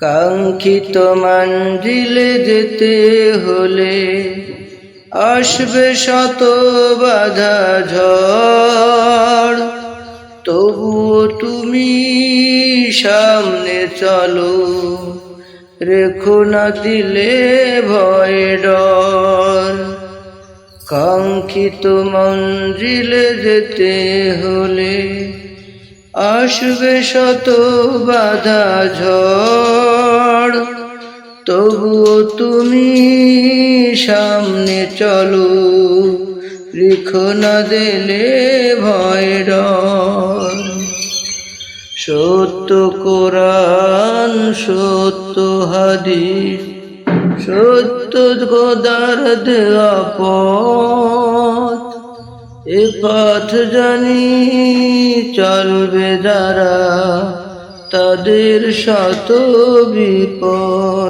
কাঙ্ক্ষিত মঞ্জিলে যেতে হলে আসবে শত বাধা ঝড়। তবুও তুমি সামনে চলো, রেখো না দিলে ভয় ডর। কাঙ্ক্ষিত মঞ্জিলে যেতে হলে আসবে শত বাধা ঝড়। তবুও তুমি সামনে চলো, লিখো না দিলে ভয় সত্য কোরআন, সত্য হাদিস, সত্য গোদার দেওয়া পথ। এ পথ জানি চলবে যারা, তাদের শত বিপদ।